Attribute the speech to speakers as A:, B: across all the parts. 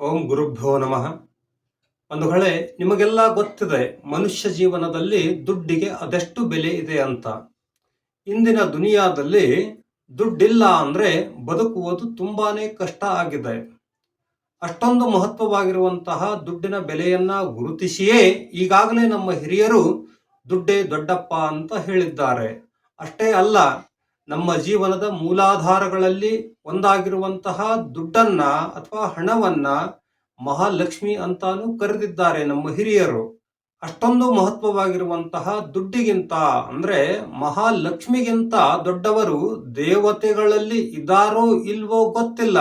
A: ಓಂ ಗುರುಭ್ಯೋ ನಮಃ. ಒಂದು ಹೊಳೆ ನಿಮಗೆಲ್ಲ ಗೊತ್ತಿದೆ, ಮನುಷ್ಯ ಜೀವನದಲ್ಲಿ ದುಡ್ಡಿಗೆ ಅದೆಷ್ಟು ಬೆಲೆ ಇದೆ ಅಂತ. ಇಂದಿನ ದುನಿಯಾದಲ್ಲಿ ದುಡ್ಡಿಲ್ಲ ಅಂದರೆ ಬದುಕುವುದು ತುಂಬಾನೇ ಕಷ್ಟ ಆಗಿದೆ. ಅಷ್ಟೊಂದು ಮಹತ್ವವಾಗಿರುವಂತಹ ದುಡ್ಡಿನ ಬೆಲೆಯನ್ನ ಗುರುತಿಸಿಯೇ ಈಗಾಗಲೇ ನಮ್ಮ ಹಿರಿಯರು ದುಡ್ಡೇ ದೊಡ್ಡಪ್ಪ ಅಂತ ಹೇಳಿದ್ದಾರೆ. ಅಷ್ಟೇ ಅಲ್ಲ ನಮ್ಮ ಜೀವನದ ಮೂಲಾಧಾರಗಳಲ್ಲಿ ಒಂದಾಗಿರುವಂತಹ ದುಡ್ಡನ್ನ ಅಥವಾ ಹಣವನ್ನ ಮಹಾಲಕ್ಷ್ಮಿ ಅಂತಾನು ಕರೆದಿದ್ದಾರೆ ನಮ್ಮ ಹಿರಿಯರು. ಅಷ್ಟೊಂದು ಮಹತ್ವವಾಗಿರುವಂತಹ ದುಡ್ಡಿಗಿಂತ ಅಂದ್ರೆ ಮಹಾಲಕ್ಷ್ಮಿಗಿಂತ ದೊಡ್ಡವರು ದೇವತೆಗಳಲ್ಲಿ ಇದಾರೋ ಇಲ್ವೋ ಗೊತ್ತಿಲ್ಲ.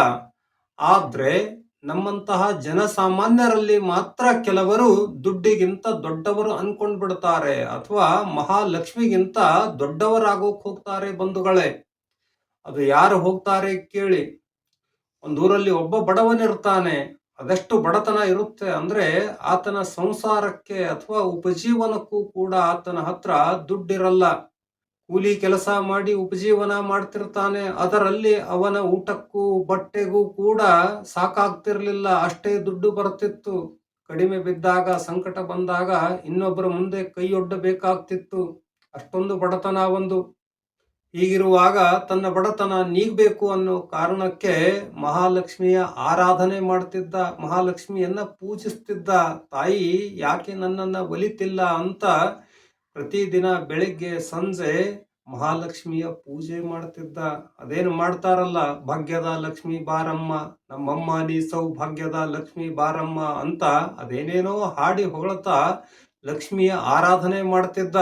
A: ಆದ್ರೆ ನಮ್ಮಂತಹ ಜನಸಾಮಾನ್ಯರಲ್ಲಿ ಮಾತ್ರ ಕೆಲವರು ದುಡ್ಡಿಗಿಂತ ದೊಡ್ಡವರು ಅನ್ಕೊಂಡ್ ಬಿಡ್ತಾರೆ ಅಥವಾ ಮಹಾಲಕ್ಷ್ಮಿಗಿಂತ ದೊಡ್ಡವರಾಗೋಕ್ ಹೋಗ್ತಾರೆ ಬಂಧುಗಳೇ. ಅದು ಯಾರು ಹೋಗ್ತಾರೆ ಕೇಳಿ. ಒಂದೂರಲ್ಲಿ ಒಬ್ಬ ಬಡವನಿರ್ತಾನೆ. ಅದೆಷ್ಟು ಬಡತನ ಇರುತ್ತೆ ಅಂದ್ರೆ ಆತನ ಸಂಸಾರಕ್ಕೆ ಅಥವಾ ಉಪಜೀವನಕ್ಕೂ ಕೂಡ ಆತನ ಹತ್ರ ದುಡ್ಡಿರಲ್ಲ. ಕೂಲಿ ಕೆಲಸ ಮಾಡಿ ಉಪಜೀವನ ಮಾಡ್ತಿರ್ತಾನೆ, ಅದರಲ್ಲಿ ಅವನ ಊಟಕ್ಕೂ ಬಟ್ಟೆಗೂ ಕೂಡ ಸಾಕಾಗ್ತಿರ್ಲಿಲ್ಲ. ಅಷ್ಟೇ ದುಡ್ಡು ಬರ್ತಿತ್ತು. ಕಡಿಮೆ ಬಿದ್ದಾಗ, ಸಂಕಟ ಬಂದಾಗ ಇನ್ನೊಬ್ಬರ ಮುಂದೆ ಕೈಯೊಡ್ಡಬೇಕಾಗ್ತಿತ್ತು ಅಷ್ಟೊಂದು ಬಡತನ ಒಂದು. ಹೀಗಿರುವಾಗ ತನ್ನ ಬಡತನ ನೀಗಬೇಕು ಅನ್ನೋ ಕಾರಣಕ್ಕೆ ಮಹಾಲಕ್ಷ್ಮಿಯ ಆರಾಧನೆ ಮಾಡ್ತಿದ್ದ. ಮಹಾಲಕ್ಷ್ಮಿಯನ್ನ ಪೂಜಿಸ್ತಿದ್ದ. ತಾಯಿ ಯಾಕೆ ನನ್ನನ್ನ ಒಲಿತಿಲ್ಲ ಅಂತ ಪ್ರತಿದಿನ ಬೆಳಿಗ್ಗೆ, ಸಂಜೆ ಮಹಾಲಕ್ಷ್ಮಿಯ ಪೂಜೆ ಮಾಡ್ತಿದ್ದ. ಅದೇನು ಮಾಡ್ತಾರಲ್ಲ? ಭಾಗ್ಯದ ಲಕ್ಷ್ಮಿ ಬಾರಮ್ಮ, ನಮ್ಮಮ್ಮ ನೀ ಸೌಭಾಗ್ಯದ ಲಕ್ಷ್ಮಿ ಬಾರಮ್ಮ ಅಂತ ಅದೇನೇನೋ ಹಾಡಿ ಹೊಗಳತಾ ಲಕ್ಷ್ಮಿಯ ಆರಾಧನೆ ಮಾಡ್ತಿದ್ದ.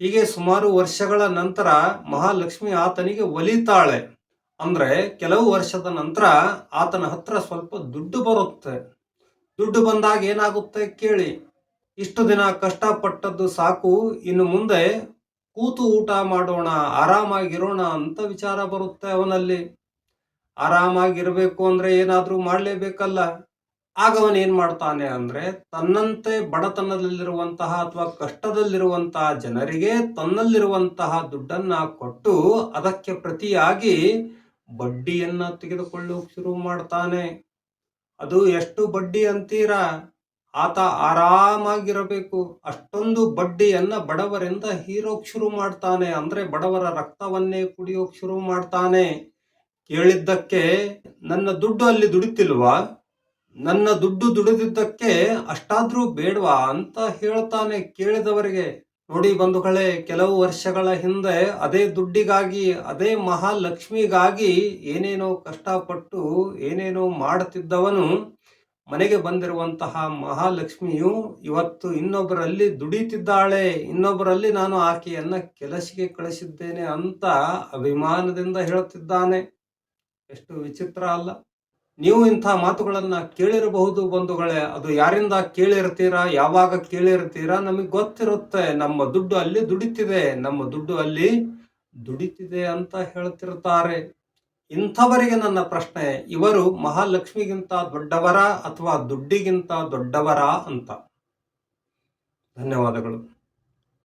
A: ಹೀಗೆ ಸುಮಾರು ವರ್ಷಗಳ ನಂತರ ಮಹಾಲಕ್ಷ್ಮಿ ಆತನಿಗೆ ಒಲಿತಾಳೆ. ಅಂದ್ರೆ ಕೆಲವು ವರ್ಷದ ನಂತರ ಆತನ ಹತ್ರ ಸ್ವಲ್ಪ ದುಡ್ಡು ಬರುತ್ತೆ. ದುಡ್ಡು ಬಂದಾಗ ಏನಾಗುತ್ತೆ ಕೇಳಿ. ಇಷ್ಟು ದಿನ ಕಷ್ಟಪಟ್ಟದ್ದು ಸಾಕು, ಇನ್ನು ಮುಂದೆ ಕೂತು ಊಟ ಮಾಡೋಣ, ಆರಾಮಾಗಿರೋಣ ಅಂತ ವಿಚಾರ ಬರುತ್ತೆ ಅವನಲ್ಲಿ. ಆರಾಮಾಗಿರಬೇಕು ಅಂದ್ರೆ ಏನಾದರೂ ಮಾಡಲೇಬೇಕಲ್ಲ. ಆಗ ಅವನು ಏನು ಮಾಡ್ತಾನೆ ಅಂದ್ರೆ ತನ್ನಂತೆ ಬಡತನದಲ್ಲಿರುವಂತಹ ಅಥವಾ ಕಷ್ಟದಲ್ಲಿರುವಂತಹ ಜನರಿಗೆ ತನ್ನಲ್ಲಿರುವಂತಹ ದುಡ್ಡನ್ನ ಕೊಟ್ಟು ಅದಕ್ಕೆ ಪ್ರತಿಯಾಗಿ ಬಡ್ಡಿಯನ್ನ ತೆಗೆದುಕೊಳ್ಳೋಕೆ ಶುರು ಮಾಡ್ತಾನೆ. ಅದು ಎಷ್ಟು ಬಡ್ಡಿ ಅಂತೀರಾ? ಆತ ಆರಾಮಾಗಿರಬೇಕು. ಅಷ್ಟೊಂದು ಬಡ್ಡಿಯನ್ನ ಬಡವರಿಂದ ಹೀರೋಕ್ ಶುರು ಮಾಡ್ತಾನೆ. ಅಂದ್ರೆ ಬಡವರ ರಕ್ತವನ್ನೇ ಕುಡಿಯೋಕ್ ಶುರು ಮಾಡ್ತಾನೆ. ಕೇಳಿದ್ದಕ್ಕೆ, ನನ್ನ ದುಡ್ಡು ಅಲ್ಲಿ ದುಡಿತಿಲ್ವಾ? ನನ್ನ ದುಡ್ಡು ದುಡಿದಿದ್ದಕ್ಕೆ ಅಷ್ಟಾದ್ರೂ ಬೇಡವಾ ಅಂತ ಹೇಳ್ತಾನೆ ಕೇಳಿದವರಿಗೆ. ನೋಡಿ ಬಂಧುಗಳೇ, ಕೆಲವು ವರ್ಷಗಳ ಹಿಂದೆ ಅದೇ ದುಡ್ಡಿಗಾಗಿ, ಅದೇ ಮಹಾಲಕ್ಷ್ಮಿಗಾಗಿ ಏನೇನೋ ಕಷ್ಟಪಟ್ಟು, ಏನೇನೋ ಮಾಡುತ್ತಿದ್ದವನು ಮನೆಗೆ ಬಂದಿರುವಂತಹ ಮಹಾಲಕ್ಷ್ಮಿಯು ಇವತ್ತು ಇನ್ನೊಬ್ಬರಲ್ಲಿ ದುಡಿತಿದ್ದಾಳೆ, ಇನ್ನೊಬ್ಬರಲ್ಲಿ ನಾನು ಆಕೆಯನ್ನ ಕೆಲಸಕ್ಕೆ ಕಳಿಸಿದ್ದೇನೆ ಅಂತ ಅಭಿಮಾನದಿಂದ ಹೇಳುತ್ತಿದ್ದಾನೆ. ಎಷ್ಟು ವಿಚಿತ್ರ ಅಲ್ಲ. ನೀವು ಇಂಥ ಮಾತುಗಳನ್ನ ಕೇಳಿರಬಹುದು ಬಂಧುಗಳೇ. ಅದು ಯಾರಿಂದ ಕೇಳಿರ್ತೀರಾ, ಯಾವಾಗ ಕೇಳಿರ್ತೀರಾ ನಮಗೆ ಗೊತ್ತಿರುತ್ತೆ. ನಮ್ಮ ದುಡ್ಡು ಅಲ್ಲಿ ದುಡಿತಿದೆ, ನಮ್ಮ ದುಡ್ಡು ಅಲ್ಲಿ ದುಡಿತಿದೆ ಅಂತ ಹೇಳ್ತಿರ್ತಾರೆ. ಇಂಥವರಿಗೆ ನನ್ನ ಪ್ರಶ್ನೆ ಇವರು ಮಹಾಲಕ್ಷ್ಮಿಗಿಂತ ದೊಡ್ಡವರ ಅಥವಾ ದುಡ್ಡಿಗಿಂತ ದೊಡ್ಡವರ ಅಂತ? ಧನ್ಯವಾದಗಳು.